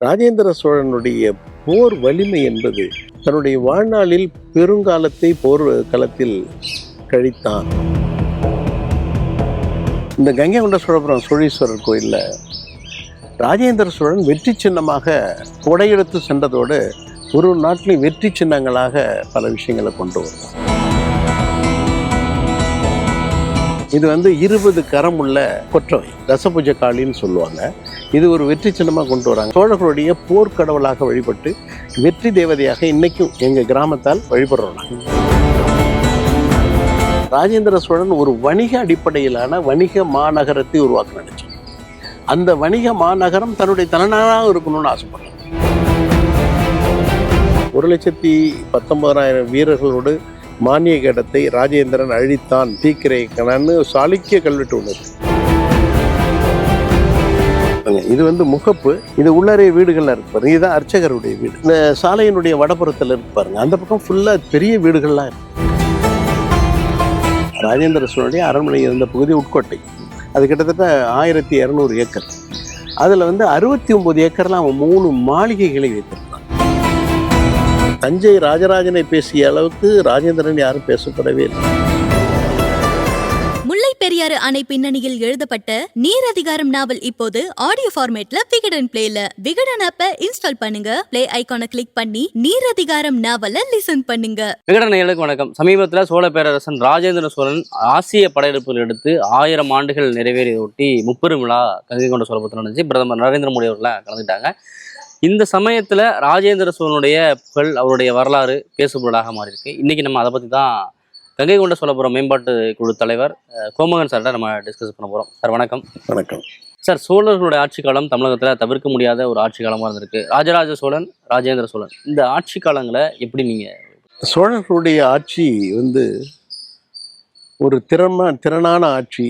ராஜேந்திர சோழனுடைய போர் வலிமை என்பது தன்னுடைய வாழ்நாளில் பெருங்காலத்தை போர் களத்தில் கழித்தான். இந்த கங்கை கொண்ட சோழபுரம் சோழீஸ்வரர் கோயிலில் ராஜேந்திர சோழன் வெற்றி சின்னமாக கொடையெடுத்து சென்றதோடு ஒரு ஒரு வெற்றி சின்னங்களாக பல விஷயங்களை கொண்டு வருவார் இது வந்து இருபது கரம் உள்ள கொற்றவை. தசபுஜ காளின்னு சொல்லுவாங்க. இது ஒரு வெற்றி சின்னமாக கொண்டு வராங்க. சோழர்களுடைய போர்க்கடவுளாக வழிபட்டு வெற்றி தேவதையாக இன்னைக்கும் எங்கள் கிராமத்தால் வழிபடுறோம். நாங்கள் ராஜேந்திர சோழன் ஒரு வணிக அடிப்படையிலான வணிக மாநகரத்தை உருவாக்க நினைச்சோம் அந்த வணிக மாநகரம் தன்னுடைய தலைநகராக இருக்கணும்னு ஆசைப்படுறான். ஒரு லட்சத்தி பத்தொன்பதாயிரம் வீரர்களோடு மானிய கடத்தை ராஜேந்திரன் அழித்தான். தீக்கிரை கணன்னு சாளுக்கிய கல்வெட்டு ஒன்று இருக்கு. இது வந்து முகப்பு இது உள்ளறைய வீடுகள்ல இருக்கு பாருங்க. இதுதான் அர்ச்சகருடைய வீடு. இந்த சாலையினுடைய வடபுறத்துல இருக்கு பாருங்க. அந்த பக்கம் ஃபுல்லா பெரிய வீடுகள்லாம் இருக்கு. ராஜேந்திர சோழனுடைய அரண்மனை இருந்த பகுதி உட்கோட்டை. அது கிட்டத்தட்ட ஆயிரத்தி இரநூறு ஏக்கர். அதில் வந்து அறுபத்தி ஒன்பது ஏக்கர்லாம் அவன் மூணு மாளிகைகளை வைத்திருந்தான் தஞ்சை ராஜராஜனை பேசிய அளவுக்கு ராஜேந்திரன் யாரும் பேசப்படவே இல்லை. முல்லை பெரியாறு அணை பின்னணியில் எழுதப்பட்ட நீர் அதிகாரம் நாவல் இப்போது ஆடியோ ஃபார்மேட்ல விகடன் பிளேல விகடன் ஆப்பை இன்ஸ்டால் பண்ணுங்க. பிளே ஐகானை கிளிக் பண்ணி நீர் அதிகாரம் நாவலை லிசன் பண்ணுங்க. விகடன் நேயர்களுக்கு வணக்கம். சமீபத்தில் சோழ பேரரசன் ராஜேந்திர சோழன் ஆசிய படையெடுப்புகள் எடுத்து ஆயிரம் ஆண்டுகள் நிறைவேறியதை ஒட்டி முப்பெரும் விழா கங்கை கொண்ட சோழபுரத்தில் நடந்துச்சு. பிரதமர் நரேந்திர மோடி அவர்கள்லாம் கலந்துட்டாங்க இந்த சமயத்தில் ராஜேந்திர சோழனுடைய புகழ் அவருடைய வரலாறு பேசுபொருளாக மாறி இருக்கு இன்னைக்கு நம்ம அதை பற்றி தான் கங்கை கொண்ட சோழபுரம் மேம்பாட்டு குழு தலைவர் கோமகன் சார்கிட்ட நம்ம டிஸ்கஸ் பண்ண போகிறோம் சார் வணக்கம். வணக்கம். சார் சோழர்களுடைய ஆட்சி காலம் தமிழகத்தில் தவிர்க்க முடியாத ஒரு ஆட்சி காலமாக இருந்திருக்கு. ராஜராஜ சோழன் ராஜேந்திர சோழன் இந்த ஆட்சி காலங்களை எப்படி நீங்கள் சோழர்களுடைய ஆட்சி வந்து ஒரு திறமா திறனான ஆட்சி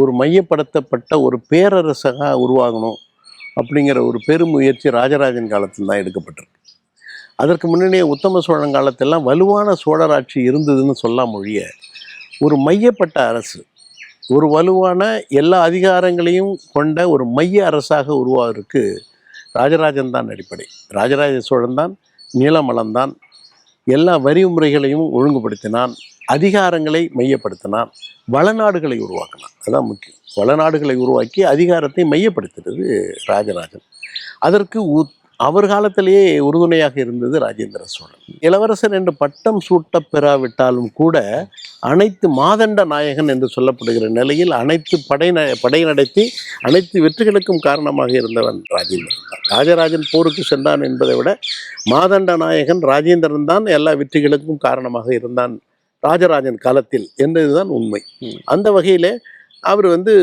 ஒரு மையப்படுத்தப்பட்ட ஒரு பேரரசாக உருவாகணும். அப்படிங்கிற ஒரு பெருமுயற்சி ராஜராஜன் காலத்தில் தான் எடுக்கப்பட்டிருக்கு. அதற்கு முன்னாடியே உத்தம சோழன் காலத்தெல்லாம் வலுவான சோழராட்சி இருந்ததுன்னு சொல்லாம் மொழிய ஒரு மையப்பட்ட அரசு ஒரு வலுவான எல்லா அதிகாரங்களையும் கொண்ட ஒரு மைய அரசாக உருவாகிறதுக்கு ராஜராஜன் தான் அடிப்படை. ராஜராஜ சோழன் தான் நீலமலம்தான் எல்லா வரி முறைகளையும் ஒழுங்குபடுத்தினான் அதிகாரங்களை மையப்படுத்தினான் வளநாடுகளை உருவாக்கினான். அதான் முக்கியம். வளநாடுகளை உருவாக்கி அதிகாரத்தை மையப்படுத்துறது ராஜராஜன். அதற்கு உத்- அவர் காலத்திலேயே உறுதுணையாக இருந்தது ராஜேந்திர சோழன். இளவரசன் என்று பட்டம் சூட்டப் பெறாவிட்டாலும் கூட அனைத்து மாதண்ட நாயகன் என்று சொல்லப்படுகிற நிலையில் அனைத்து படை படை நடத்தி அனைத்து வெற்றிகளுக்கும் காரணமாக இருந்தவன் ராஜேந்திரன் தான். ராஜராஜன் போருக்கு சென்றான் என்பதை விட மாதண்ட நாயகன் ராஜேந்திரன் தான் எல்லா வெற்றிகளுக்கும் காரணமாக இருந்தான் ராஜராஜன் காலத்தில் என்பதுதான் உண்மை. அந்த வகையிலே அவர் வந்து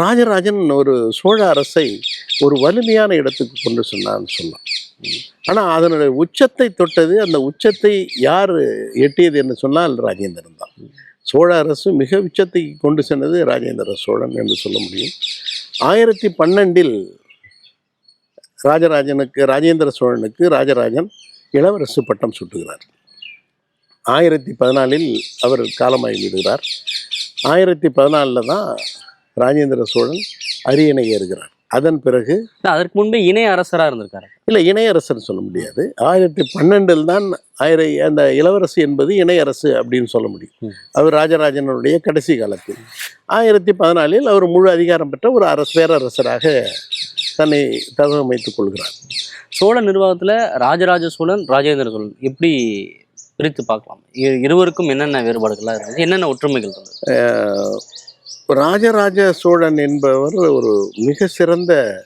ராஜராஜன் ஒரு சோழ அரசை ஒரு வலிமையான இடத்துக்கு கொண்டு சொன்னான்னு சொன்னான். ஆனால் அதனுடைய உச்சத்தை தொட்டது அந்த உச்சத்தை யார் எட்டியது என்று சொன்னால் ராஜேந்திரன் தான். சோழ அரசு மிக உச்சத்தை கொண்டு சென்றது ராஜேந்திர சோழன் என்று சொல்ல முடியும். ஆயிரத்தி பன்னெண்டில் ராஜராஜனுக்கு ராஜேந்திர சோழனுக்கு ராஜராஜன் இளவரசு பட்டம் சூட்டுகிறார். ஆயிரத்தி பதினாலில் அவர் காலமாகி விடுகிறார் ஆயிரத்தி பதினாலில் தான் ராஜேந்திர சோழன் அரியணை ஏறுகிறார். அதன் பிறகு அதற்கு முன்பே இணைய அரசராக இருந்திருக்காரு. இல்லை இணையரசர் சொல்ல முடியாது. ஆயிரத்தி பன்னெண்டில் தான் ஆயிர அந்த இளவரசி என்பது இணையரசு அப்படின்னு சொல்ல முடியும். அவர் ராஜராஜனுடைய கடைசி காலத்தில். ஆயிரத்தி பதினாலில் அவர் முழு அதிகாரம் பெற்ற ஒரு அரசு பேரரசராக தன்னை தகவமைத்துக் கொள்கிறார். சோழ நிர்வாகத்தில் ராஜராஜ சோழன் ராஜேந்திர சோழன் எப்படி பிரித்து பார்க்கலாம்? இருவருக்கும் என்னென்ன வேறுபாடுகள்லாம் இருந்தது? என்னென்ன ஒற்றுமைகள் இருந்தது? ராஜராஜ சோழன் என்பவர் ஒரு மிக சிறந்த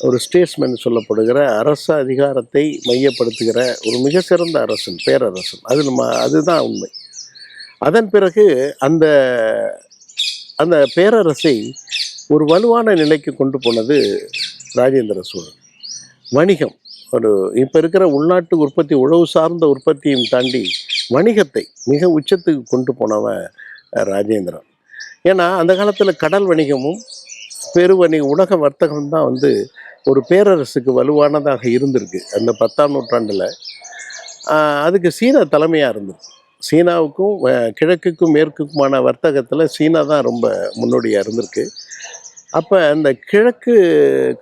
ஒரு ஸ்டேட்ஸ்மேன் சொல்லப்படுகிற அரச அதிகாரத்தை மையப்படுத்துகிற ஒரு மிக சிறந்த அரசன் பேரரசன். அது நம்ம அதுதான் உண்மை. அதன் பிறகு அந்த அந்த பேரரசை ஒரு வலுவான நிலைக்கு கொண்டு போனது ராஜேந்திர சோழன். வணிகம் ஒரு இப்போ இருக்கிற உள்நாட்டு உற்பத்தி உழவு சார்ந்த உற்பத்தியும் தாண்டி வணிகத்தை மிக உச்சத்துக்கு கொண்டு போனவன் ராஜேந்திரன். ஏன்னா அந்த காலத்தில் கடல் வணிகமும் பெரு வணிக உலக வர்த்தகம் தான் வந்து ஒரு பேரரசுக்கு வலுவானதாக இருந்திருக்கு. அந்த பத்தாம் நூற்றாண்டில் அதுக்கு சீனா தலைமையாக இருந்தது சீனாவுக்கும் கிழக்குக்கும் மேற்குக்குமான வர்த்தகத்தில் சீனா தான் ரொம்ப முன்னோடியாக இருந்திருக்கு. அப்போ அந்த கிழக்கு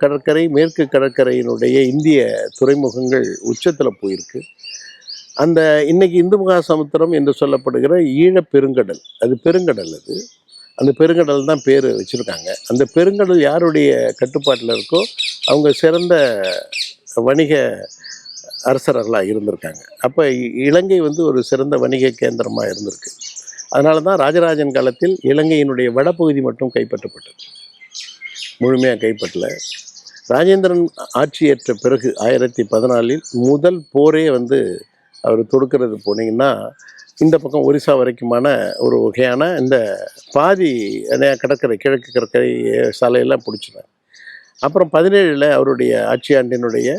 கடற்கரை மேற்கு கடற்கரையினுடைய இந்திய துறைமுகங்கள் உச்சத்தில் போயிருக்கு. அந்த இன்றைக்கி இந்து மகா சமுத்திரம் என்று சொல்லப்படுகிற ஈழப் பெருங்கடல் அது பெருங்கடல் அது. அந்த பெருங்கடல் தான் பேர் வச்சுருக்காங்க. அந்த பெருங்கடல் யாருடைய கட்டுப்பாட்டில் இருக்கோ அவங்க சிறந்த வணிக அரசர்களாக இருந்திருக்காங்க. அப்போ இலங்கை வந்து ஒரு சிறந்த வணிக கேந்திரமாக இருந்திருக்கு. அதனால தான் ராஜராஜன் காலத்தில் இலங்கையினுடைய வடபகுதி மட்டும் கைப்பற்றப்பட்டது. முழுமையாக கைப்பற்றல. ராஜேந்திரன் ஆட்சியேற்ற பிறகு ஆயிரத்தி பதினாலில் முதல் போரே வந்து அவர் தொடுக்கிறது போனீங்கன்னா இந்த பக்கம் ஒரிசா வரைக்குமான ஒரு வகையான இந்த பாதி கடற்கரை கிழக்கு கடற்கரை சாலையெல்லாம் பிடிச்சிட்டார் அப்புறம் பதினேழில் அவருடைய ஆட்சி ஆண்டினுடைய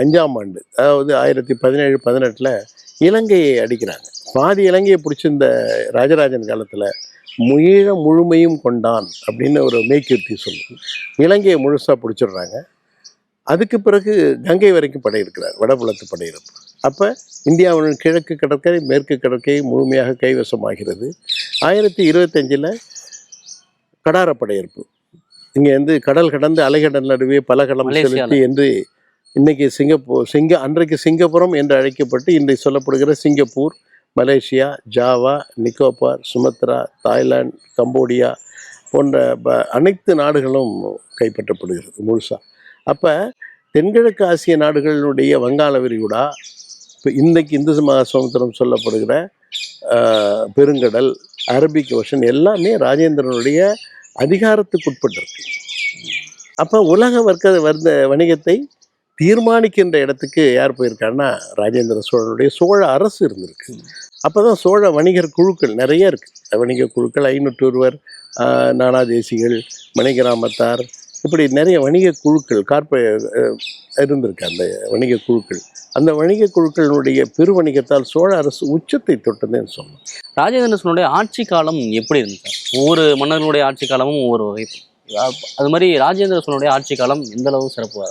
அஞ்சாம் ஆண்டு அதாவது ஆயிரத்தி பதினேழு பதினெட்டில் இலங்கையை அடிக்கிறாங்க. பாதி இலங்கையை பிடிச்சிருந்த ராஜராஜன் காலத்தில் முயழ முழுமையும் கொண்டான் அப்படின்னு ஒரு மேய்கீர்த்தி சொல்லுது. இலங்கையை முழுசாக பிடிச்சிடுறாங்க. அதுக்கு பிறகு கங்கை வரைக்கும் படையிருக்கிறார் வடபுலத்து படையிறப்பு அப்போ இந்தியாவின் கிழக்கு கடற்கரை மேற்கு கடற்கரை முழுமையாக கைவசமாகிறது. ஆயிரத்தி இருபத்தஞ்சில் கடார படையெடுப்பு இங்கே வந்து கடல் கடந்து அலைகடல் நடுவே பலகலம் மலேசியால. செலுத்தி என்று இன்னைக்கு சிங்கப்பூர் சிங்க அன்றைக்கு சிங்கப்புரம் என்று அழைக்கப்பட்டு இன்றைக்கு சொல்லப்படுகிற Singapore Malaysia Java Nicobar Sumatra Thailand Cambodia போன்ற அனைத்து நாடுகளும் கைப்பற்றப்படுகிறது முழுசாக அப்போ தென்கிழக்கு ஆசிய நாடுகளுடைய வங்காள விரிகுடா இப்போ இன்றைக்கு இந்து மகா சமுத்திரம் சொல்லப்படுகிற பெருங்கடல் அரபிக் ஓஷன் எல்லாமே ராஜேந்திரனுடைய அதிகாரத்துக்குட்பட்டிருக்கு. அப்போ உலக வர்க்க வர்த்த வணிகத்தை தீர்மானிக்கின்ற இடத்துக்கு யார் போயிருக்காருன்னா ராஜேந்திர சோழனுடைய சோழ அரசு இருந்திருக்கு. அப்போ தான் சோழ வணிகர் குழுக்கள் நிறைய இருக்குது வணிக குழுக்கள் ஐநூற்றொருவர் நானா தேசிகள் நானாதேசிகள் மணிகிராமத்தார் இப்படி நிறைய வணிக குழுக்கள் கார்ப்ப அஹ், இருந்திருக்கு அந்த வணிக குழுக்கள். அந்த வணிக குழுக்களினுடைய பெருவணிகத்தால் சோழ அரசு உச்சத்தை தொட்டதுன்னு சொல்லணும் ராஜேந்திர சோழனுடைய ஆட்சி காலம் எப்படி இருந்துச்சு? ஒவ்வொரு மன்னர்களுடைய ஆட்சி காலமும் ஒவ்வொரு வகை. அது மாதிரி ராஜேந்திர சோழனுடைய ஆட்சி காலம் எந்த அளவு சிறப்பு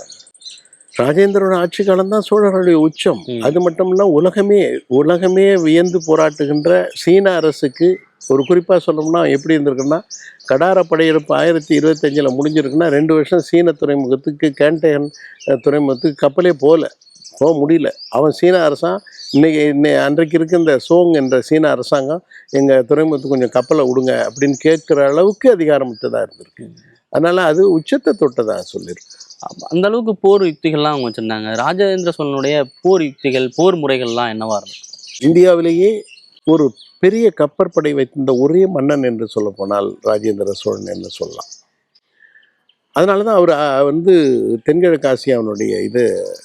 ராஜேந்திரனோட ஆட்சி காலம் தான் சோழர்களுடைய உச்சம். அது மட்டும் இல்ல உலகமே உலகமே வியந்து போராட்டுகின்ற சீன அரசுக்கு ஒரு குறிப்பாக சொல்லணும்னா எப்படி இருந்திருக்குன்னா கடார படையெடுப்பு ஆயிரத்தி இருபத்தஞ்சில் முடிஞ்சிருக்குன்னா ரெண்டு வருஷம் சீன துறைமுகத்துக்கு கேண்டேன் துறைமுகத்துக்கு கப்பலே போகல போக முடியல. அவன் சீன அரசான் இன்னைக்கு இன்னை அன்றைக்கு இருக்க இந்த சோங் என்ற சீன அரசாங்கம் எங்கள் துறைமுகத்துக்கு கொஞ்சம் கப்பலை விடுங்க அப்படின்னு கேட்குற அளவுக்கு அதிகாரமற்றதாக இருந்திருக்கு. அதனால் அது உச்சத்தை தொட்டதாக சொல்லியிருக்கு அந்த அளவுக்கு போர் யுக்திகள்லாம் அவங்க வச்சிருந்தாங்க. ராஜேந்திர சோழனுடைய போர் யுக்திகள் போர் முறைகள்லாம் என்னவா இருந்துச்சு? இந்தியாவிலேயே ஒரு பெரிய கப்பற்படை வைத்திருந்த ஒரே மன்னன் என்று சொல்லப்போனால் ராஜேந்திர சோழன் என்று சொல்லலாம். அதனால தான் அவர் வந்து தென்கிழக்கு ஆசியாவினுடைய இது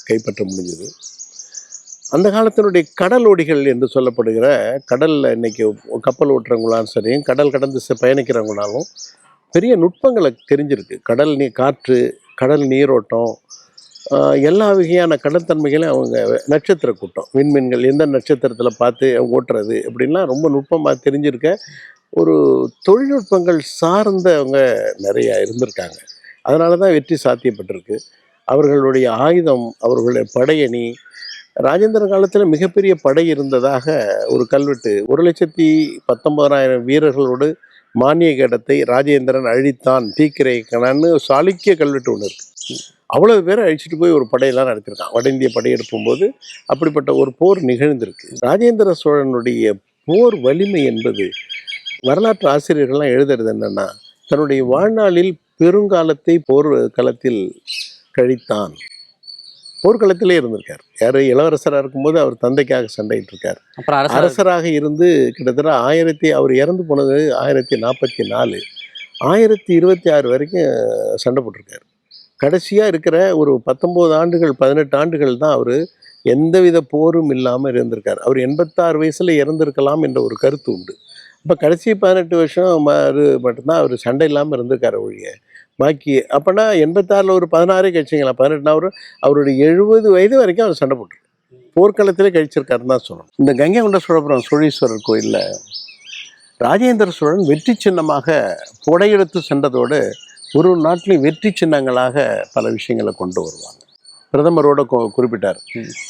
கைப்பற்ற முடிஞ்சது. அந்த காலத்தினுடைய கடலோடிகள் என்று சொல்லப்படுகிற கடலில் இன்றைக்கி கப்பல் ஓட்டுறவங்களாலும் சரி கடல் கடந்து பயணிக்கிறவங்களாலும் பெரிய நுட்பங்களை தெரிஞ்சிருக்கு. கடல் நீ காற்று கடல் நீரோட்டம் எல்லா வகையான கடற்தன்மைகளையும் அவங்க நட்சத்திர கூட்டம் விண்மீன்கள் எந்த நட்சத்திரத்தில் பார்த்து ஓட்டுறது அப்படின்லாம் ரொம்ப நுட்பமாக தெரிஞ்சிருக்க ஒரு தொழில்நுட்பங்கள் சார்ந்தவங்க நிறைய இருந்திருக்காங்க. அதனால தான் வெற்றி சாத்தியப்பட்டிருக்கு. அவர்களுடைய ஆயுதம் அவர்களுடைய படையணி ராஜேந்திர காலத்தில் மிகப்பெரிய படை இருந்ததாக ஒரு கல்வெட்டு ஒரு லட்சத்தி பத்தொன்பதாயிரம் வீரர்களோடு மானிய கேடத்தை ராஜேந்திரன் அழித்தான் தீக்கிரைக்கணான்னு சாளுக்கிய கல்வெட்டு ஒன்று இருக்கு. அவ்வளவு பேரை அழிச்சிட்டு போய் ஒரு படையெல்லாம் நடத்திருக்கான் வட இந்திய படையெடுப்பும் போது அப்படிப்பட்ட ஒரு போர் நிகழ்ந்திருக்கு. ராஜேந்திர சோழனுடைய போர் வலிமை என்பது வரலாற்று ஆசிரியர்கள்லாம் எழுதுறது என்னன்னா தன்னுடைய வாழ்நாளில் பெருங்காலத்தை போர் களத்தில் கழித்தான். போர்க்களத்திலே இருந்திருக்கார். யார்? இளவரசராக இருக்கும்போது அவர் தந்தைக்காக சண்டையிட்டு இருக்கார் அரசராக இருந்து கிட்டத்தட்ட ஆயிரத்தி அவர் இறந்து போனது ஆயிரத்தி நாற்பத்தி நாலு. ஆயிரத்தி இருபத்தி ஆறு வரைக்கும் சண்டை போட்டிருக்காரு. கடைசியாக இருக்கிற ஒரு பத்தொம்போது ஆண்டுகள் பதினெட்டு ஆண்டுகள் தான் அவர் எந்தவித போரும் இல்லாமல் இருந்திருக்கார். அவர் எண்பத்தாறு வயசில் இறந்திருக்கலாம் என்ற ஒரு கருத்து உண்டு. அப்போ கடைசி பதினெட்டு வருஷம் அது மட்டும்தான் அவர் சண்டை இல்லாமல் இருந்திருக்காரு ஒழிய பாக்கி அப்போனா எண்பத்தாறில் ஒரு பதினாறே கழிச்சிங்களா பதினெட்டுனா அவர் அவருடைய எழுபது வயது வரைக்கும் அவர் சண்டை போட்டிருக்காரு போர்க்களத்திலே கழிச்சிருக்காருன்னு தான் சொல்லணும். இந்த கங்கை கொண்ட சோழபுரம் சோழீஸ்வரர் கோயிலில் ராஜேந்திர சோழன் வெற்றி சின்னமாக புடையெடுத்து சென்றதோடு ஒரு ஒரு நாட்டிலையும் வெற்றி சின்னங்களாக பல விஷயங்களை கொண்டு வருவாங்க. பிரதமரோட குறிப்பிட்டார்.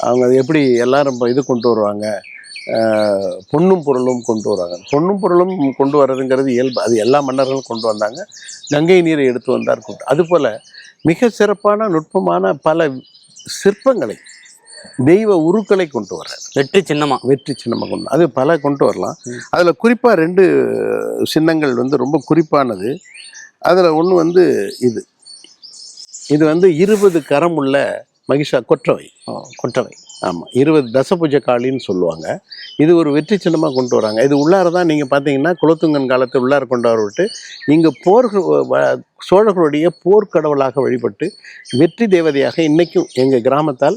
அவங்க அது எப்படி எல்லாரும் இது கொண்டு வருவாங்க? பொன்னும் பொருளும் கொண்டு வராங்க. பொன்னும் பொருளும் கொண்டு வர்றதுங்கிறது இயல்பு. அது எல்லா மன்னர்களும் கொண்டு வந்தாங்க. கங்கை நீரை எடுத்து வந்தார் கொண்டு அதுபோல் மிக சிறப்பான நுட்பமான பல சிற்பங்களை தெய்வ உருக்களை கொண்டு வர்றார். வெற்றி சின்னமா? வெற்றி சின்னமாக கொண்டு அது பல கொண்டு வரலாம். அதில் குறிப்பாக ரெண்டு சின்னங்கள் வந்து ரொம்ப குறிப்பானது. அதில் ஒன்று வந்து இது. இது வந்து இருபது கரம் உள்ள மகிஷா கொற்றவை. கொற்றவை. ஆமாம் இருபது தசபுஜ காளின்னு சொல்லுவாங்க. இது ஒரு வெற்றி சின்னமாக கொண்டு வராங்க. இது உள்ளார தான் நீங்கள் பார்த்தீங்கன்னா குலத்துங்கன் காலத்தை உள்ளார கொண்டு வர விட்டு இங்கே போர் சோழர்களுடைய போர்க்கடவுளாக வழிபட்டு வெற்றி தேவதையாக இன்றைக்கும் எங்கள் கிராமத்தால்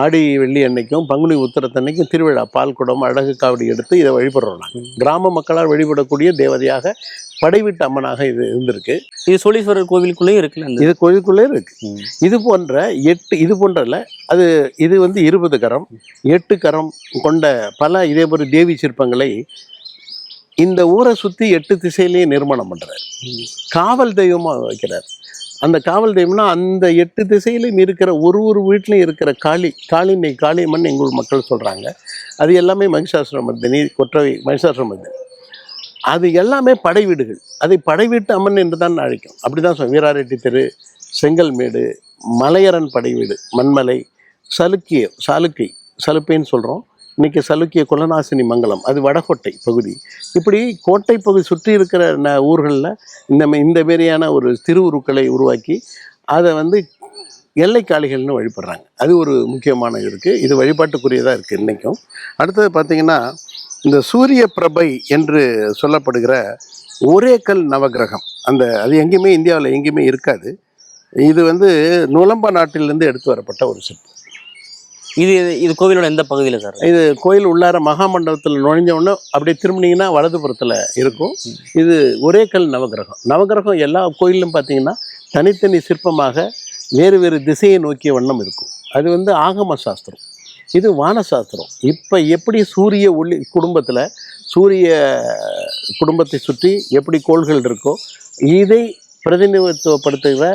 ஆடி வெள்ளி அன்னைக்கும் பங்குனி உத்திரத்தன்னைக்கும் திருவிழா பால் குடம் அழகு காவடி எடுத்து இதை வழிபடுறோம் நாங்கள் கிராம மக்களால் வழிபடக்கூடிய தேவதையாக படைவீட்டு அம்மனாக இது இருந்திருக்கு. இது சோழீஸ்வரர் கோவிலுக்குள்ளேயும் இருக்குல்ல இந்த இது கோயிலுக்குள்ளே இருக்கு. இது போன்ற எட்டு இது போன்றல அது இது வந்து இருபது கரம். எட்டு கரம் கொண்ட பல இதே போல தேவி சிற்பங்களை இந்த ஊரை சுற்றி எட்டு திசையிலையும் நிர்மாணம் பண்ணுறார் காவல் தெய்வமாக வைக்கிறார். அந்த காவல் தெய்வம்னா அந்த எட்டு திசையிலையும் இருக்கிற ஒரு ஒரு வீட்லையும் இருக்கிற காளி காளினை காளியம்மன் எங்கள் மக்கள் சொல்கிறாங்க அது எல்லாமே மகிஷாசுர மர்தினி கொற்றவை மகிஷாசுர மர்தினி அது எல்லாமே படை வீடுகள். அதை படை வீட்டு அம்மன் என்று தான் அழைக்கும். அப்படி தான் சொல்லுவோம் வீராரெட்டி தெரு செங்கல்மேடு மலையரன் படை வீடு மண்மலை சலுக்கிய சாலுக்கை சலுப்பைன்னு சொல்கிறோம் இன்றைக்கி சலுக்கிய குலநாசினி மங்கலம் அது வடகோட்டை பகுதி. இப்படி கோட்டை பகுதி சுற்றி இருக்கிற ந ஊர்களில் இந்த இந்த மாரியான ஒரு திருவுருக்களை உருவாக்கி அதை வந்து எல்லைக்காளிகள்னு வழிபடுறாங்க. அது ஒரு முக்கியமான இருக்குது இது வழிபாட்டுக்குரியதாக இருக்குது இன்றைக்கும் அடுத்தது பார்த்திங்கன்னா இந்த சூரிய பிரபை என்று சொல்லப்படுகிற ஒரே கல் நவகிரகம். அந்த அது எங்கேயுமே இந்தியாவில் எங்கேயுமே இருக்காது. இது வந்து நுளம்ப நாட்டிலிருந்து எடுத்து வரப்பட்ட ஒரு சிற்பம். இது இது கோவிலோட எந்த பகுதியில சார்? இது கோயில் உள்ளார மகாமண்டபத்தில் நுழைஞ்ச உடனே அப்படியே திரும்பினீங்கன்னா வலதுபுறத்தில் இருக்கும். இது ஒரே கல் நவகிரகம். நவகிரகம் எல்லா கோயிலும் பார்த்தீங்கன்னா தனித்தனி சிற்பமாக வேறு வேறு திசையை நோக்கிய வண்ணம் இருக்கும். அது வந்து ஆகம சாஸ்திரம். இது வானசாஸ்திரம். இப்போ எப்படி சூரிய ஒளி குடும்பத்தில் சூரிய குடும்பத்தை சுற்றி எப்படி கோள்கள் இருக்கோ இதை பிரதிநிதித்துவப்படுத்துகிற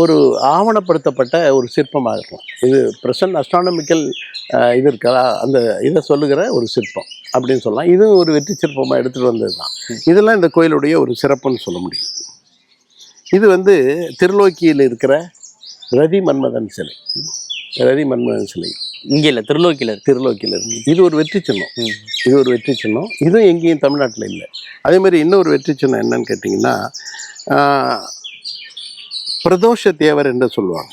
ஒரு ஆவணப்படுத்தப்பட்ட ஒரு சிற்பமாக இருக்கும் இது பிரசன்ட் அஸ்ட்ரானமிக்கல் இது இருக்கா. அந்த இதை சொல்லுகிற ஒரு சிற்பம் அப்படின்னு சொல்லலாம். இதுவும் ஒரு வெற்றி சிற்பமாக எடுத்துகிட்டு வந்தது தான். இதெல்லாம் இந்த கோயிலுடைய ஒரு சிறப்புன்னு சொல்ல முடியும். இது வந்து திருலோக்கியில் இருக்கிற ரதி மன்மதன் சிலை. ரதி மன்மதன் சிலை. இங்க இல்ல திருலோக்கில இருக்கு. திருலோக்கியில் இருக்கு. இது ஒரு வெற்றி சின்னம். இது ஒரு வெற்றி சின்னம். இதுவும் எங்கேயும் தமிழ்நாட்டில் இல்லை. அதே மாதிரி இன்னொரு வெற்றி சின்னம் என்னன்னு கேட்டிங்கன்னா பிரதோஷ தேவர் என்று சொல்லுவாங்க.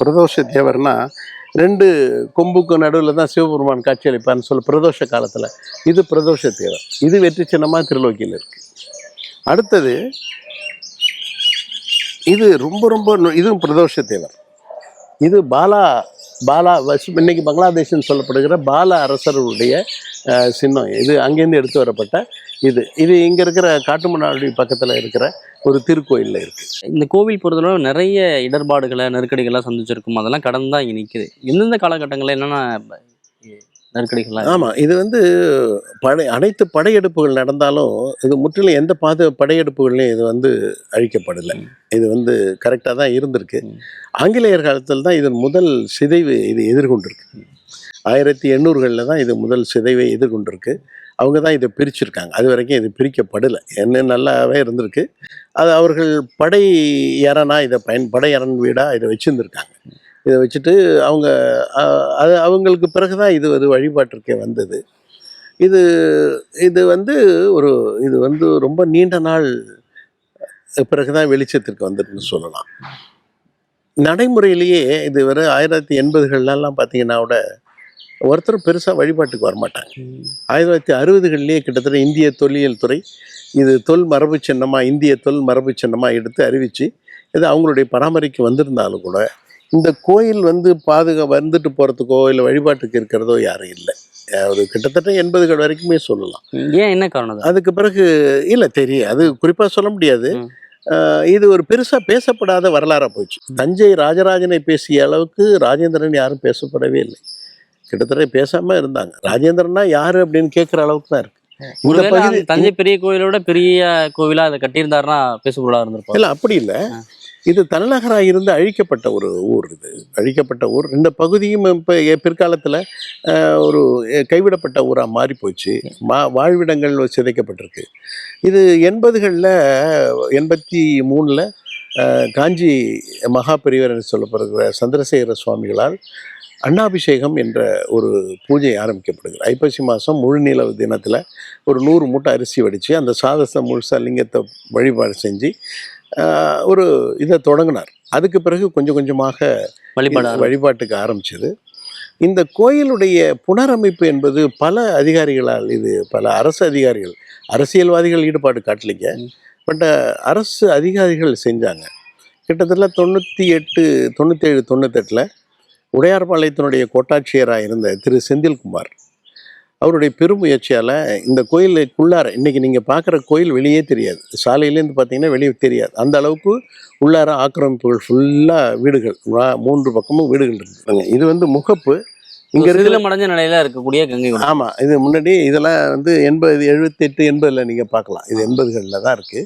பிரதோஷ தேவர்னா ரெண்டு கொம்புக்கு நடுவில் தான் சிவபெருமான் காட்சியளிப்பார்னு சொல்ல பிரதோஷ காலத்தில். இது பிரதோஷ தேவர். இது வெற்றி சின்னமாக திருலோக்கியில் இருக்குது அடுத்தது இது ரொம்ப ரொம்ப இதுவும் பிரதோஷ தேவர். இது பாலா பாலா வஸ்- இன்னைக்கு பங்களாதேஷ்னு சொல்லப்படுகிற பாலா அரசருடைய சின்னம். இது அங்கேருந்து எடுத்து வரப்பட்ட இது. இது இங்கே இருக்கிற காட்டுமன்னாடி பக்கத்தில் இருக்கிற ஒரு திருக்கோயிலில் இருக்குது இந்த கோவில் பொறுத்தளவு நிறைய இடர்பாடுகளை நெருக்கடிகளை சந்திச்சிருக்கும். அதெல்லாம் கடந்து தான் இங்கே நிற்குது எந்தெந்த காலகட்டங்களில் என்னென்ன நெருக்கடிகள்லாம் ஆமாம் இது வந்து படை அனைத்து படையெடுப்புகள் நடந்தாலும் இது முற்றிலும் எந்த பாது படையெடுப்புகள்லையும் இது வந்து அழிக்கப்படலை. இது வந்து கரெக்டாக தான் இருந்திருக்கு. ஆங்கிலேயர் காலத்தில் தான் இதன் முதல் சிதைவு இது எதிர்கொண்டிருக்கு. ஆயிரத்தி எண்ணூறுகளில் தான் இது முதல் சிதைவை எதிர்கொண்டிருக்கு. அவங்க தான் இதை பிரிச்சிருக்காங்க. அது வரைக்கும் இது பிரிக்கப்படலை. என்ன நல்லாவே இருந்திருக்கு. அது அவர்கள் படை அரணா இதை பயன் படை அரண் வீடாக இதை வச்சுருந்துருக்காங்க. இதை வச்சுட்டு அவங்க அது அவங்களுக்கு பிறகு தான் இது ஒரு வழிபாட்டிற்கே வந்தது. இது இது வந்து ஒரு இது வந்து ரொம்ப நீண்ட நாள் பிறகு தான் வெளிச்சத்திற்கு வந்துட்டுன்னு சொல்லலாம். நடைமுறையிலேயே இது வரை ஆயிரத்தி எண்பதுகள்லாம் பார்த்தீங்கன்னா கூட ஒருத்தர் பெருசாக வழிபாட்டுக்கு வரமாட்டாங்க. ஆயிரத்தி தொள்ளாயிரத்தி அறுபதுகள்லேயே கிட்டத்தட்ட இந்திய தொல்லியல் துறை இது தொல் மரபு சின்னமாக இந்திய தொல் மரபு சின்னமாக எடுத்து அறிவித்து இது அவங்களுடைய பராமரிக்க வந்திருந்தாலும் கூட இந்த கோயில் வந்து பாதுகா வந்துட்டு போகிறதுக்கோ இல்லை வழிபாட்டுக்கு இருக்கிறதோ யாரும் இல்லை. ஒரு கிட்டத்தட்ட எண்பதுகள் வரைக்குமே சொல்லலாம். ஏன் என்ன காரணம் அது? அதுக்கு பிறகு இல்லை தெரியும் அது குறிப்பாக சொல்ல முடியாது. இது ஒரு பெருசாக பேசப்படாத வரலாறாக போச்சு. தஞ்சை ராஜராஜனை பேசிய அளவுக்கு ராஜேந்திரன் யாரும் பேசப்படவே இல்லை. கிட்டத்தட்ட பேசாம இருந்தாங்க. ராஜேந்திரனா யாரு அப்படின்னு கேட்குற அளவுக்கு தான் இருக்கு. தஞ்சை பெரிய கோயிலோட பெரிய கோவிலா அதை கட்டியிருந்தாருன்னா பேசுபொருளா இருந்திருப்பாரு இல்லை அப்படி இல்லை. இது தலைநகராக இருந்து அழிக்கப்பட்ட ஒரு ஊர் இது. அழிக்கப்பட்ட ஊர். இந்த பகுதியும் இப்போ பிற்காலத்தில் ஒரு கைவிடப்பட்ட ஊராக மாறி போச்சு. மா வாழ்விடங்கள் சிதைக்கப்பட்டிருக்கு. இது எண்பதுகளில் எண்பத்தி மூணில் காஞ்சி மகாபெரிவர் என்று சொல்லப்படுகிற சந்திரசேகர சுவாமிகளால் அண்ணாபிஷேகம் என்ற ஒரு பூஜை ஆரம்பிக்கப்படுகிறது. ஐப்பசி மாதம் முழு நிலவு தினத்தில் ஒரு நூறு மூட்டை அரிசி வடித்து அந்த சாதச முழுசாக லிங்கத்தை வழிபாடு செஞ்சு ஒரு இதை தொடங்கினார். அதுக்கு பிறகு கொஞ்சம் கொஞ்சமாக வழிபாடு வழிபாட்டுக்கு ஆரம்பிச்சது. இந்த கோயிலுடைய புனரமைப்பு என்பது பல அதிகாரிகளால் இது பல அரசு அதிகாரிகள் அரசியல்வாதிகள் ஈடுபாடு காட்டலிங்க. பட் அரசு அதிகாரிகள் செஞ்சாங்க. கிட்டத்தட்ட தொண்ணூற்றி எட்டு தொண்ணூற்றேழு தொண்ணூத்தெட்டில் உடையார்பாளையத்தினுடைய கோட்டாட்சியராக இருந்த திரு செந்தில்குமார். அவருடைய பெருமுயற்சியால் இந்த கோயிலுக்குள்ளார இன்றைக்கி நீங்கள் பார்க்குற கோயில் வெளியே தெரியாது. சாலையிலேருந்து பார்த்தீங்கன்னா வெளியே தெரியாது. அந்த அளவுக்கு உள்ளார ஆக்கிரமிப்புகள் ஃபுல்லாக வீடுகள் மூன்று பக்கமும் வீடுகள் இருக்குதுங்க இது வந்து முகப்பு இங்கே இருக்கிற சிதிலம் அடைஞ்ச நிலையில இருக்கக்கூடிய கங்கை கொண்ட ஆமாம் இது முன்னாடி இதெல்லாம் வந்து எண்பது எழுபத்தெட்டு எண்பதில் நீங்கள் பார்க்கலாம். இது எண்பதுகளில் தான் இருக்குது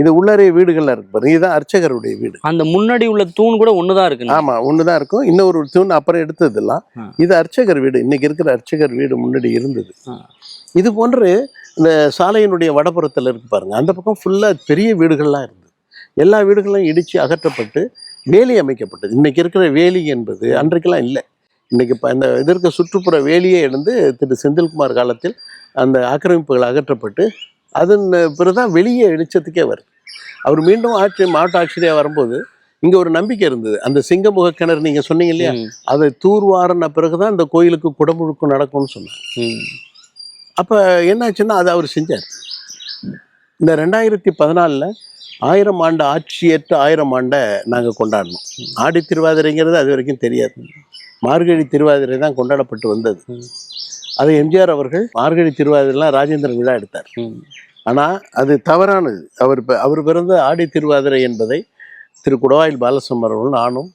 இது உள்ளாரே வீடுகள்லாம் இருக்கு பாருங்க. இதுதான் அர்ச்சகருடைய வீடு. அந்த முன்னாடி உள்ள தூண் கூட ஒண்ணுதான் இருக்கு ஆமாம் ஒன்று தான் இருக்கும். இன்னொரு தூண் அப்புறம் எடுத்ததெல்லாம். இது அர்ச்சகர் வீடு. இன்னைக்கு இருக்கிற அர்ச்சகர் வீடு முன்னாடி இருந்தது. இது போன்று இந்த சாலையினுடைய வடபுறத்தில் இருக்கு பாருங்க. அந்த பக்கம் ஃபுல்லாக பெரிய வீடுகள்லாம் இருந்தது. எல்லா வீடுகளும் இடித்து அகற்றப்பட்டு வேலி அமைக்கப்பட்டது. இன்னைக்கு இருக்கிற வேலி என்பது அன்றைக்கெல்லாம் இல்லை. இன்னைக்கு இப்போ இந்த இதற்கு சுற்றுப்புற வேலியே இருந்து திரு செந்தில்குமார் காலத்தில் அந்த ஆக்கிரமிப்புகள் அகற்றப்பட்டு அதன் பிறகுதான் வெளியே வெளிச்சத்துக்கே வருது. அவர் மீண்டும் ஆட்சி மாவட்ட ஆட்சியராக வரும்போது இங்கே ஒரு நம்பிக்கை இருந்தது. அந்த சிங்கமுக கிணறு நீங்கள் சொன்னீங்க இல்லையா? அதை தூர்வாரின பிறகுதான் இந்த கோயிலுக்கு குடமுழுக்கு நடக்கும்னு சொன்னாங்க. அப்போ என்னாச்சுன்னா அதை அவர் செஞ்சார். இந்த ரெண்டாயிரத்தி பதினாலில் ஆயிரம் ஆண்டு ஆட்சியற்ற ஆயிரம் ஆண்டை நாங்கள் கொண்டாடினோம் ஆடி திருவாதிரைங்கிறது அது வரைக்கும் தெரியாது. மார்கழி திருவாதிரை தான் கொண்டாடப்பட்டு வந்தது. அதை எம்ஜிஆர் அவர்கள் மார்கழி திருவாதிரைலாம் ராஜேந்திரன் விழா எடுத்தார். ஆனால் அது தவறானது அவர் அவர் பிறந்த ஆடி திருவாதிரை என்பதை திரு குடவாயில் பாலசுமரவன் நானும்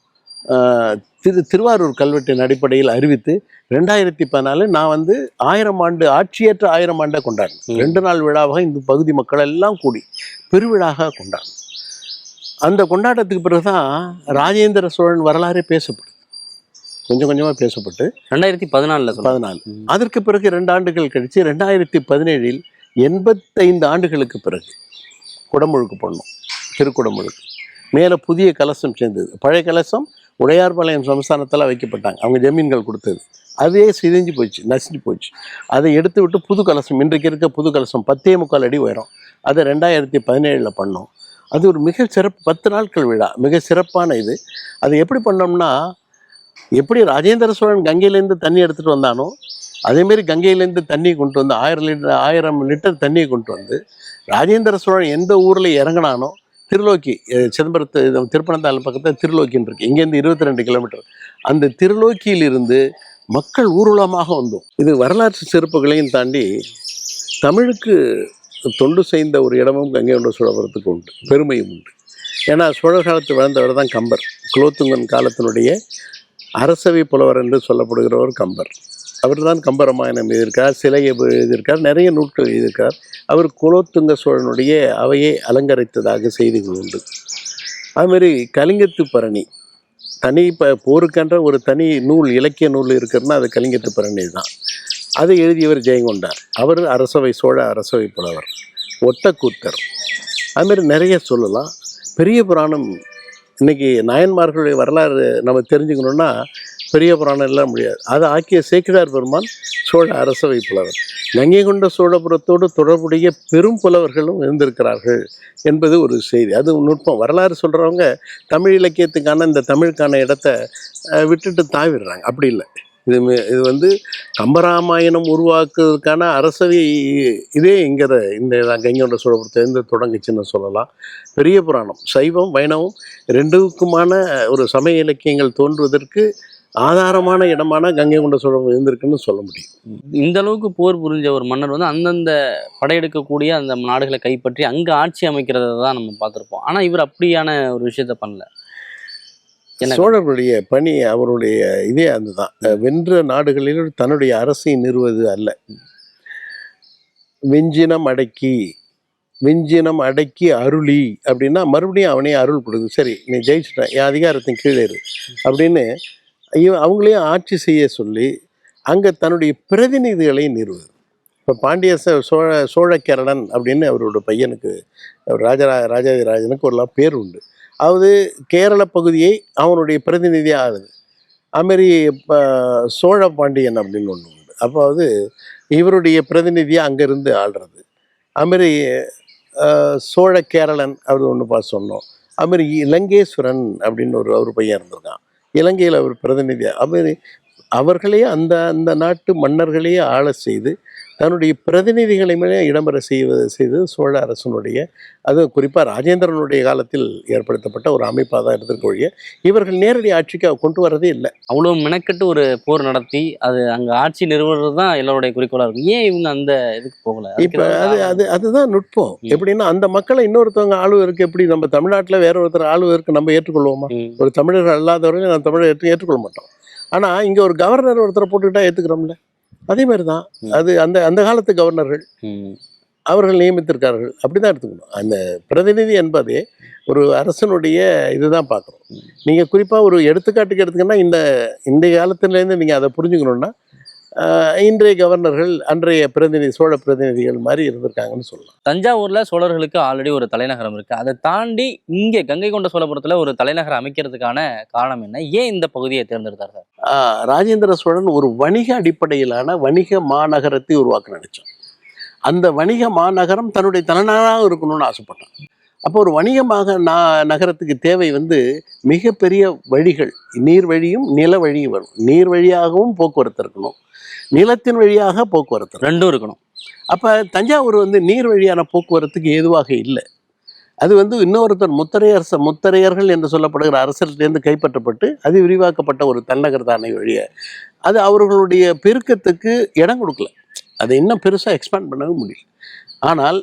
திரு திருவாரூர் கல்வெட்டின் அடிப்படையில் அறிவித்து ரெண்டாயிரத்தி பதினாலு நான் வந்து ஆயிரம் ஆண்டு ஆட்சியற்ற ஆயிரம் ஆண்டை கொண்டாடினேன். ரெண்டு நாள் விழாவாக இந்த பகுதி மக்கள் எல்லாம் கூடி பெருவிழாக கொண்டாடினோம் அந்த கொண்டாட்டத்துக்கு பிறகுதான் ராஜேந்திர சோழன் வரலாறே பேசப்படுது கொஞ்சம் கொஞ்சமாக பேசப்பட்டு ரெண்டாயிரத்தி பதினாலுல பதினாலு. அதற்கு பிறகு ரெண்டு ஆண்டுகள் கழிச்சு ரெண்டாயிரத்தி பதினேழில் எண்பத்தைந்து ஆண்டுகளுக்கு பிறகு குடமுழுக்கு பண்ணோம் திருக்குடமுழுக்கு. மேலே புதிய கலசம் சேர்ந்தது. பழைய கலசம் உடையார்பாளையம் சமஸ்தானத்தில் வைக்கப்பட்டாங்க. அவங்க ஜமீன்கள் கொடுத்தது. அதே சிதைஞ்சு போச்சு நசிஞ்சு போச்சு. அதை எடுத்து விட்டு புது கலசம் இன்றைக்கு இருக்க புது கலசம் பத்தே முக்கால் அடி உயரம். அதை ரெண்டாயிரத்தி பதினேழில் பண்ணோம். அது ஒரு மிக சிறப்பு பத்து நாட்கள் விழா மிக சிறப்பான இது. அது எப்படி பண்ணோம்னா எப்படி ராஜேந்திர சோழன் கங்கையிலேருந்து தண்ணி எடுத்துகிட்டு வந்தானோ அதேமாரி கங்கையிலேருந்து தண்ணி கொண்டு வந்து ஆயிரம் லிட்டர் ஆயிரம் லிட்டர் தண்ணியை கொண்டு வந்து ராஜேந்திர சோழன் எந்த ஊரில் இறங்கினானோ திருலோக்கி சிதம்பரத்து இது திருப்பனந்தாள் பக்கத்தில் திருலோக்கின்னு இருக்கு. இங்கேருந்து இருபத்தி ரெண்டு கிலோமீட்டர். அந்த திருலோக்கியிலிருந்து மக்கள் ஊர்வலமாக வந்தோம். இது வரலாற்று சிறப்புகளையும் தாண்டி தமிழுக்கு தொண்டு செய்த ஒரு இடமும் கங்கை கொண்ட சோழபுரத்துக்கு உண்டு. பெருமையும் உண்டு. ஏன்னா சோழர் காலத்து வளர்ந்தவர் தான் கம்பர். குலோத்துங்கன் காலத்தினுடைய அரசவை புலவர் என்று சொல்லப்படுகிறவர் கம்பர். அவர் தான் கம்பராமாயணம் எழுதியிருக்கார் சிலை எழுதியிருக்கார் நிறைய நூல்கள் எழுதியிருக்கார். அவர் குலோத்துங்க சோழனுடைய அவையை அலங்கரித்ததாக செய்திகள் உண்டு. அதுமாரி கலிங்கத்து பரணி தனி ப போருக்கென்ற ஒரு தனி நூல் இலக்கிய நூல் இருக்கிறதுனா அது கலிங்கத்து பரணி தான். அதை எழுதியவர் ஜெயங்கொண்டார். அவர் அரசவை சோழ அரசவை புலவர் ஒட்டக்கூத்தர் அதுமாரி நிறைய சொல்லலாம். பெரிய புராணம் இன்னைக்கு நாயன்மார்களுடைய வரலாறு நம்ம தெரிஞ்சுக்கணுன்னா பெரிய புராணம் எல்லாம் முடியாது. அதை ஆக்கிய சேக்கிழார் பெருமான் சோழ அரசவை புலவர். கங்கை கொண்ட சோழபுரத்தோடு தொடர்புடைய பெரும் புலவர்களும் இருந்திருக்கிறார்கள் என்பது ஒரு செய்தி. அது நுட்பம். வரலாறு சொல்கிறவங்க தமிழ் இலக்கியத்துக்கான இந்த தமிழுக்கான இடத்த விட்டுட்டு தாவிடுறாங்க. அப்படி இல்லை. இது இது வந்து கம்பராமாயணம் உருவாக்குறதுக்கான அரசவை இதே இங்கே இந்த தான் கங்கை கொண்ட சோழபுரத்துலேருந்து தொடங்குச்சுன்னு சொல்லலாம். பெரிய புராணம். சைவம் வைணவம் ரெண்டுக்குமான ஒரு சமய இலக்கியங்கள் தோன்றுவதற்கு ஆதாரமான இடமான கங்கை கொண்ட சோழபுரம் இருந்திருக்குன்னு சொல்ல முடியும். இந்த அளவுக்கு போர் புரிஞ்ச ஒரு மன்னர் வந்து அந்தந்த படையெடுக்கக்கூடிய அந்த நாடுகளை கைப்பற்றி அங்கே ஆட்சி அமைக்கிறத தான் நம்ம பார்த்துருப்போம். ஆனால் இவர் அப்படியான ஒரு விஷயத்த பண்ணல. சோழர்களுடைய பணி அவருடைய இதே அதுதான். வென்ற நாடுகளில் தன்னுடைய அரசை நிறுவது அல்ல. வெஞ்சினம் அடக்கி விஞ்சினம் அடக்கி அருளி அப்படின்னா மறுபடியும் அவனே அருள் கொடுது சரி நீ ஜெயிச்சிட்ட என் அதிகாரத்தின் கீழே இரு அப்படின்னு அவங்களையும் ஆட்சி செய்ய சொல்லி அங்கே தன்னுடைய பிரதிநிதிகளை நிறுவுது. இப்போ பாண்டிய ச- சோழ சோழக்கேரளன் அப்படின்னு அவரோட பையனுக்கு ராஜரா ராஜாதிராஜனுக்கு ஒரு பேர் உண்டு. அதாவது கேரள பகுதியை அவனுடைய பிரதிநிதியாக ஆகுது அதுமாரி இப்போ சோழ பாண்டியன் அப்படின்னு ஒன்று உண்டு. அப்போது இவருடைய பிரதிநிதியாக அங்கேருந்து ஆள்றது. அதுமாரி சோழ கேரளன் அப்படி ஒன்று பார்த்து சொன்னோம். அதுமாரி இலங்கேஸ்வரன் அப்படின்னு ஒரு அவர் பையன் இருந்திருக்கான். இலங்கையில் அவர் பிரதிநிதியாக அதுமாரி அவர்களே அந்த அந்த நாட்டு மன்னர்களையே ஆள செய்து தன்னுடைய பிரதிநிதிகளை மேலே இடம்பெற செய்வது செய்து சோழ அரசனுடைய அது குறிப்பாக ராஜேந்திரனுடைய காலத்தில் ஏற்படுத்தப்பட்ட ஒரு அமைப்பாக தான் இருந்திருக்க ஒழிய இவர்கள் நேரடி ஆட்சிக்கு கொண்டு வரதே இல்லை. அவ்வளவு மெனக்கெட்டு ஒரு போர் நடத்தி அது அங்க ஆட்சி நிறுவுறது தான் எல்லாருடைய குறிக்கோளா இருக்கும். ஏன் இவங்க அந்த இதுக்கு போகல? இப்போ அது அது அதுதான் நுட்பம். எப்படின்னா அந்த மக்களை இன்னொருத்தவங்க ஆளுவதற்கு எப்படி நம்ம தமிழ்நாட்டில் வேற ஒருத்தர் ஆளுவதற்கு நம்ம ஏற்றுக்கொள்வோமா. ஒரு தமிழர்கள் அல்லாதவர்களையும் நான் தமிழை ஏற்று ஏற்றுக்கொள்ள மாட்டோம். ஆனால் இங்கே ஒரு கவர்னர் ஒருத்தரை போட்டுக்கிட்டா ஏற்றுக்கிறோம்ல அதே மாதிரி தான். அது அந்த அந்த காலத்து கவர்னர்கள். அவர்கள் நியமித்திருக்கார்கள் அப்படிதான் எடுத்துக்கணும். அந்த பிரதிநிதி என்பதே ஒரு அரசனுடைய இதுதான் பார்க்குறோம். நீங்கள் குறிப்பாக ஒரு எடுத்துக்காட்டுக்கு எடுத்துக்கன்னா இந்த இன்றைய காலத்துலேருந்து நீங்கள் அதை புரிஞ்சுக்கணுன்னா இன்றைய கவர்னர்கள் அன்றைய பிரதிநிதி சோழ பிரதிநிதிகள் மாதிரி இருந்திருக்காங்கன்னு சொல்லலாம். தஞ்சாவூர்ல சோழர்களுக்கு ஆல்ரெடி ஒரு தலைநகரம் இருக்கு. அதை தாண்டி இங்க கங்கை கொண்ட சோழபுரத்துல ஒரு தலைநகரம் அமைக்கிறதுக்கான காரணம் என்ன? ஏன் இந்த பகுதியை தேர்ந்தெடுத்தார் சார்? ராஜேந்திர சோழன் ஒரு வணிக அடிப்படையிலான வணிக மாநகரத்தை உருவாக்க நினைச்சான். அந்த வணிக மாநகரம் தன்னுடைய தலைநகராக இருக்கணும்னு ஆசைப்பட்டான். அப்போ ஒரு வணிகமாக நா நகரத்துக்கு தேவை வந்து மிகப்பெரிய வழிகள் நீர் வழியும் நில வழியும் வரும். நீர் வழியாகவும் போக்குவரத்து இருக்கணும். நிலத்தின் வழியாக போக்குவரத்து. ரெண்டும் இருக்கணும். அப்போ தஞ்சாவூர் வந்து நீர் வழியான போக்குவரத்துக்கு ஏதுவாக இல்லை. அது வந்து இன்னொருத்தர் முத்தரையரச முத்தரையர்கள் என்று சொல்லப்படுகிற அரசர்லேருந்து கைப்பற்றப்பட்டு அது விரிவாக்கப்பட்ட ஒரு தலைநகர் தானே வழிய. அது அவர்களுடைய பெருக்கத்துக்கு இடம் கொடுக்கல. அதை இன்னும் பெருசாக எக்ஸ்பேண்ட் பண்ணவே முடியல. ஆனால்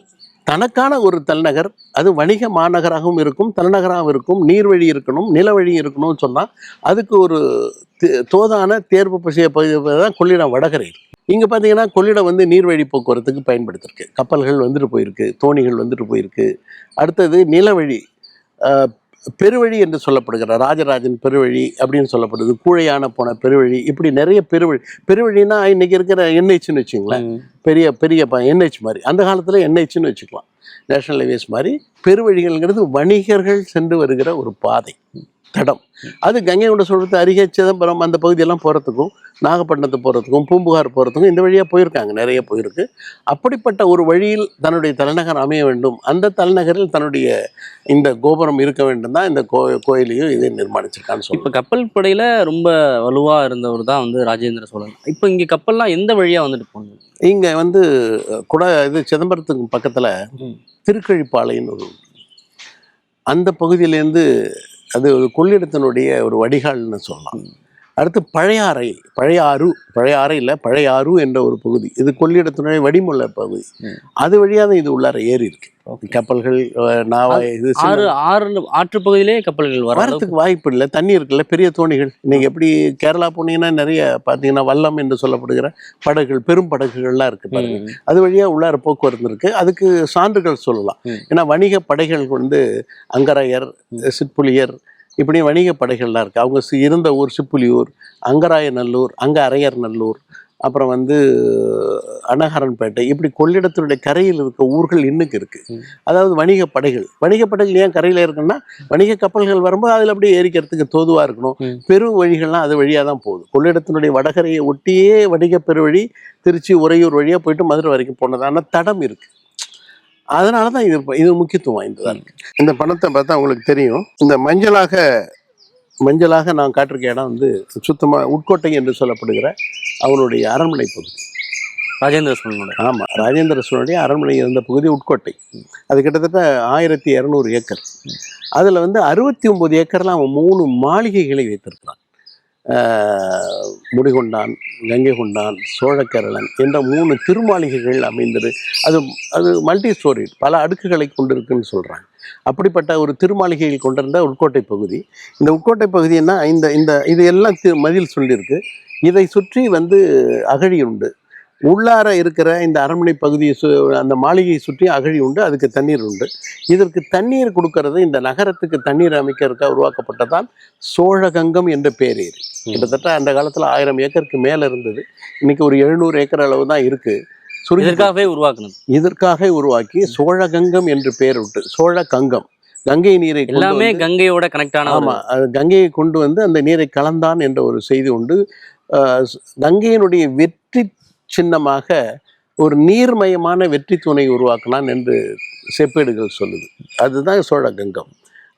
தனக்கான ஒரு தலைநகர் அது வணிக மாநகராகவும் இருக்கும் தலைநகராகவும் இருக்கும் நீர்வழி இருக்கணும் நிலவழி இருக்கணும்னு சொன்னால் அதுக்கு ஒரு தோதான தேர்வு செய்ய பகுதி தான் கொள்ளிடம் வடகரை இங்கே பார்த்தீங்கன்னா கொள்ளிடம் வந்து நீர்வழி போக்குவரத்துக்கு பயன்படுத்திருக்கு. கப்பல்கள் வந்துட்டு போயிருக்கு தோணிகள் வந்துட்டு போயிருக்கு. அடுத்தது நிலவழி பெருவழி என்று சொல்லப்படுகிற ராஜராஜன் பெருவழி அப்படின்னு சொல்லப்படுது. கூழையான போன பெருவழி இப்படி நிறைய பெருவழி பெருவழினா இன்னைக்கு இருக்கிற என்ஹெச்னு வச்சுங்களேன். பெரிய பெரிய என்ஹெச் மாதிரி. அந்த காலத்தில் என்ஹெச்னு வச்சுக்கலாம். நேஷனல் ஹைவேஸ் மாதிரி பெருவழிகள்ங்கிறது வணிகர்கள் சென்று வருகிற ஒரு பாதை. தடம். அது கங்கை கொண்ட சோழத்து அருகே சிதம்பரம் அந்த பகுதியெல்லாம் போகிறதுக்கும் நாகப்பட்டினத்து போகிறதுக்கும் பூம்புகார் போகிறதுக்கும் இந்த வழியாக போயிருக்காங்க. நிறைய போயிருக்கு. அப்படிப்பட்ட ஒரு வழியில் தன்னுடைய தலைநகர் அமைய வேண்டும். அந்த தலைநகரில் தன்னுடைய இந்த கோபுரம் இருக்க வேண்டும் தான் இந்த கோ கோயிலையும் இதை நிர்மாணிச்சிருக்கான்னு இப்ப சொல்லலாம் கப்பல் படையில ரொம்ப வலுவா இருந்தவர் தான் வந்து ராஜேந்திர சோழன். இப்ப இங்க கப்பல்லாம் எந்த வழியா வந்துட்டு போகுது? இங்கே வந்து குட இது சிதம்பரத்துக்கு பக்கத்தில். திருக்கழிப்பாளைன்னு ஒரு. அந்த பகுதியிலேருந்து அது ஒரு கொள்ளிடத்தினுடைய ஒரு வடிகால்னு சொல்லலாம். அடுத்து பழையாறை பழையாறு பழையாறை இல்லை பழையாறு என்ற ஒரு பகுதி. இது கொள்ளிடத்தினுடைய வடிமுள்ள பகுதி. அது வழியாக தான் இது உள்ளார ஏறி இருக்கு. கப்பல்கள் இது ஆறு ஆறு ஆற்று பகுதியிலே கப்பல்கள் வரத்துக்கு வாய்ப்பு இல்லை. தண்ணி இருக்குல்ல பெரிய தோணிகள். நீங்கள் எப்படி கேரளா போனீங்கன்னா நிறைய பார்த்தீங்கன்னா வல்லம் என்று சொல்லப்படுகிற படகுகள் பெரும் படகுகள்லாம் இருக்கு பாருங்க. அது வழியாக உள்ளார போக்குவரத்து இருக்கு. அதுக்கு சான்றுகள் சொல்லலாம். ஏன்னா வணிக படைகள் வந்து அங்கராயர் சிற்புலியர் இப்படி வணிக படைகள்லாம் இருக்கு. அவங்க இருந்த ஊர் சிப்புலியூர் அங்கராய நல்லூர் அங்க அரையர் நல்லூர் அப்புறம் வந்து அனகரன்பேட்டை இப்படி கொள்ளிடத்தினுடைய கரையில் இருக்க ஊர்கள் இன்னுக்கு இருக்கு. ம். அதாவது வணிக படைகள். வணிக படைகள் ஏன் கரையில் இருக்குன்னா வணிக கப்பல்கள் வரும்போது அதில் அப்படியே ஏறிக்கிறதுக்கு தோதுவாக இருக்கணும். ம். பெரும் வழிகள்லாம் அது வழியாக தான் போகுது. கொள்ளிடத்தினுடைய வடகரையை ஒட்டியே வணிக பெருவழி திருச்சி உறையூர் வழியாக போயிட்டு மதுரை வரைக்கும் போனதான தடம் இருக்கு. அதனால தான் இது இது முக்கியத்துவம் வாய்ந்ததாக இந்த பணத்தை பார்த்தா உங்களுக்கு தெரியும். இந்த மஞ்சளாக மஞ்சளாக நான் காட்டிருக்க இடம் வந்து சுத்தமாக உட்கோட்டை என்று சொல்லப்படுகிற அவனுடைய அரண்மனை பகுதி. ராஜேந்திர சோழனோட ஆமாம் ராஜேந்திர சோழனுடைய அரண்மனை இருந்த பகுதி உட்கோட்டை. அது கிட்டத்தட்ட ஆயிரத்தி இரநூறு ஏக்கர். அதில் வந்து அறுபத்தி ஒம்பது ஏக்கரில் அவன் மூணு மாளிகைகளை வைத்திருக்கிறான். முடிகொண்டான் கங்கை கொண்டான் சோழக்கரளன் என்ற மூணு திருமாளிகைகள் அமைந்தது. அது அது மல்டி ஸ்டோரி. பல அடுக்குகளை கொண்டிருக்குன்னு சொல்கிறாங்க அப்படிப்பட்ட ஒரு திருமாளிகையில் கொண்டிருந்த உட்கோட்டை பகுதி. இந்த உட்கோட்டை பகுதின்னா இந்த இந்த இது எல்லாம் மதில் சொல்லியிருக்கு. இதை சுற்றி வந்து அகழி உண்டு உள்ளார இருக்கிற இந்த அரண்மனை பகுதியை சு அந்த மாளிகையை சுற்றி அகழி உண்டு அதுக்கு தண்ணீர் உண்டு. இதற்கு தண்ணீர் கொடுக்கறது இந்த நகரத்துக்கு தண்ணீர் அமைக்கிறதுக்காக உருவாக்கப்பட்டதான் சோழகங்கம் என்ற பேரேரி கிட்டத்தட்ட அந்த காலத்தில் ஆயிரம் ஏக்கருக்கு மேலே இருந்தது. இன்னைக்கு ஒரு எழுநூறு ஏக்கர் அளவு தான் இருக்கு. இதற்காகவே உருவாக்குனது. இதற்காக உருவாக்கி சோழகங்கம் என்று பெயர் விட்டு சோழ கங்கம் கங்கை நீரை எல்லாமே கங்கையோட கனெக்ட் ஆன ஆமா அது கங்கையை கொண்டு வந்து அந்த நீரை கலந்தான் என்ற ஒரு செய்தி உண்டு. கங்கையினுடைய வெற்றி சின்னமாக ஒரு நீர்மயமான வெற்றி துணை உருவாக்கலாம் என்று செப்பேடுகள் சொல்லுது. அதுதான் சோழகங்கம்.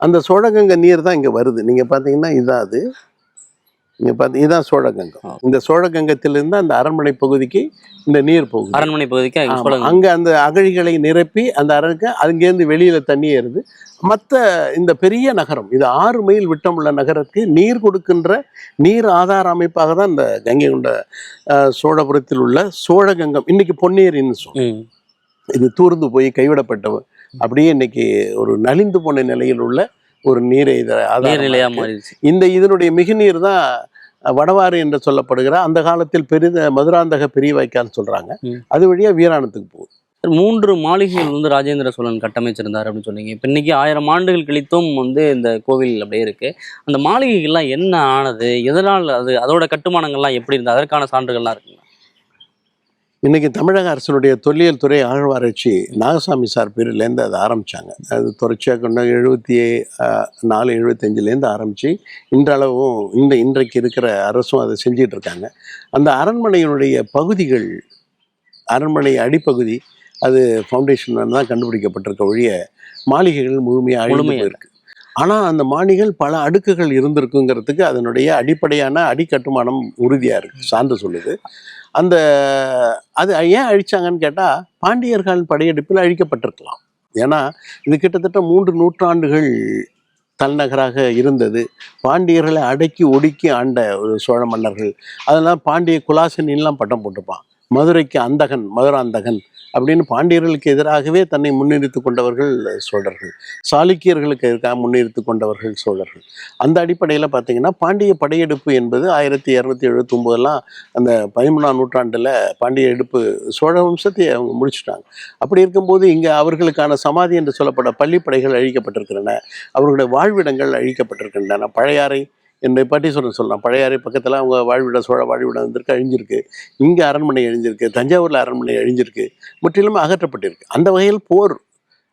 அந்த சோழகங்க நீர் தான் இங்கே வருது. நீங்கள் பார்த்தீங்கன்னா இதான் அது நீங்க பார்த்து இதுதான் சோழகங்கம். இந்த சோழகங்கத்திலிருந்து அந்த அரண்மனை பகுதிக்கு இந்த நீர் போகுது. அரண்மனை பகுதிக்கு அங்க அந்த அகழிகளை நிரப்பி அந்த அரங்க அங்கேருந்து வெளியில தண்ணி ஏறுது. மற்ற இந்த பெரிய நகரம் இது ஆறு மைல் விட்டமுள்ள நகரத்துக்கு நீர் கொடுக்கின்ற நீர் ஆதார அமைப்பாக தான் இந்த கங்கை கொண்ட சோழபுரத்தில் உள்ள சோழகங்கம். இன்னைக்கு பொன்னேரின்னு சொல்லும் ம். இது தூர்ந்து போய் கைவிடப்பட்டவ அப்படியே இன்னைக்கு ஒரு நலிந்து போன நிலையில் உள்ள ஒரு நீரை நீர்நிலையா. மாறிடுச்சு. இந்த இதனுடைய மிகுநீர் தான் வடவாறு என்று சொல்லப்படுகிற அந்த காலத்தில் பெரித மதுராந்தக பெரிய வாய்க்கால்னு சொல்றாங்க. அது வழியா வீராணத்துக்கு போகுது. மூன்று மாளிகைகள் வந்து ராஜேந்திர சோழன் கட்டமைச்சிருந்தார் அப்படின்னு சொன்னீங்க. இப்போ இன்னைக்கு ஆயிரம் ஆண்டுகள் கழித்தும் வந்து இந்த கோவில் அப்படியே இருக்கு. அந்த மாளிகைகள்லாம் என்ன ஆனது? எதனால் அது அதோட கட்டுமானங்கள்லாம் எப்படி இருந்தது அதற்கான சான்றுகள்லாம் இருக்குங்களா? இன்னைக்கு தமிழக அரசினுடைய தொல்லியல் துறை ஆழ்வாராய்ச்சி நாகசாமி சார் பேர்லேருந்து அதை ஆரம்பிச்சாங்க. அது தொடர்ச்சியாக கொண்டு எழுபத்தி நாலு எழுபத்தஞ்சிலேருந்து ஆரம்பித்து இன்றளவும் இந்த இன்றைக்கு இருக்கிற அரசும் அதை செஞ்சிட்டு இருக்காங்க. அந்த அரண்மனையினுடைய பகுதிகள் அரண்மனை அடிப்பகுதி அது ஃபவுண்டேஷன் தான் கண்டுபிடிக்கப்பட்டிருக்க ஒழிய மாளிகைகள் முழுமையாக அழிந்து முழுமையா போயிருக்கு. ஆனால் அந்த மாளிகைகள் பல அடுக்குகள் இருந்திருக்குங்கிறதுக்கு அதனுடைய அடிப்படையான அடிக்கட்டுமானம் உறுதியாக இருக்கு. சான்று சொல்லுது. அந்த அது ஏன் அழிச்சாங்கன்னு கேட்டால் பாண்டியர்கள் படையெடுப்பில் அழிக்கப்பட்டிருக்கலாம். ஏன்னா இது கிட்டத்தட்ட மூன்று நூற்றாண்டுகள் தலைநகராக இருந்தது. பாண்டியர்களை அடக்கி ஒடுக்கி ஆண்ட ஒரு சோழ மன்னர்கள் அதெல்லாம் பாண்டிய குலாசனின்லாம் பட்டம் போட்டுப்பான் மதுரைக்கு அந்தகன் மதுராந்தகன் அப்படின்னு பாண்டியர்களுக்கு எதிராகவே தன்னை முன்னிறுத்து கொண்டவர்கள் சோழர்கள். சாளுக்கியர்களுக்கு எதிராக முன்னிறுத்து கொண்டவர்கள் சோழர்கள். அந்த அடிப்படையில் பார்த்தீங்கன்னா பாண்டிய படையெடுப்பு என்பது ஆயிரத்தி இரநூத்தி எழுபத்தொம்போதெல்லாம் அந்த பதிமூணாம் நூற்றாண்டில் பாண்டிய எடுப்பு சோழ வம்சத்தை அவங்க முடிச்சுட்டாங்க. அப்படி இருக்கும்போது இங்கே அவர்களுக்கான சமாதி என்று சொல்லப்பட பள்ளிப்படைகள் அழிக்கப்பட்டிருக்கின்றன. அவர்களுடைய வாழ்விடங்கள் அழிக்கப்பட்டிருக்கின்றன. பழையாறை என்னை பட்டீஸ்வரன் சொல்லலாம். பழையாறை பக்கத்தில் அவங்க வாழ்விடம் சோழ வாழ்விடம் வந்திருக்கு அழிஞ்சிருக்கு. இங்கே அரண்மனை அழிஞ்சிருக்கு தஞ்சாவூரில் அரண்மனை அழிஞ்சிருக்கு முற்றிலும் அகற்றப்பட்டிருக்கு. அந்த வகையில் போர்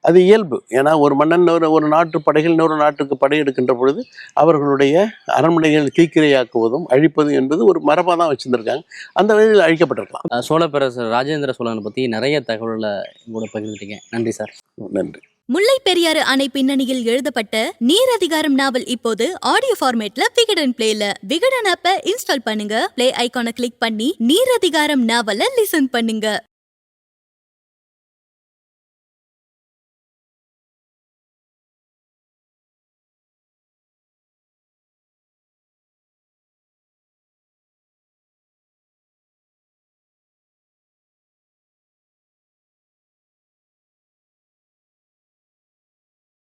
அது இயல்பு. ஏன்னா ஒரு மன்னன் ஒரு ஒரு நாட்டு படைகள் இன்னொரு நாட்டுக்கு படையெடுக்கின்ற பொழுது அவர்களுடைய அரண்மனைகள் கீக்கிரையாக்குவதும் அழிப்பதும் என்பது ஒரு மரபாக தான் வச்சுருந்துருக்காங்க. அந்த வகையில் அழிக்கப்பட்டிருக்கலாம். சோழ பேரரசர் ராஜேந்திர சோழனை பத்தி நிறைய தகவல்களை கூட பகிர்ந்துட்டீங்க. நன்றி சார். நன்றி. முல்லை பெரியாறு அணை பின்னணியில் எழுதப்பட்ட நீர் அதிகாரம் நாவல் இப்போது ஆடியோ ஃபார்மேட்ல விகடன் பிளேல விகடன் ஆப்ப இன்ஸ்டால் பண்ணுங்க. பிளே ஐகானை கிளிக் பண்ணி நீர் அதிகாரம் நாவல லிசன் பண்ணுங்க.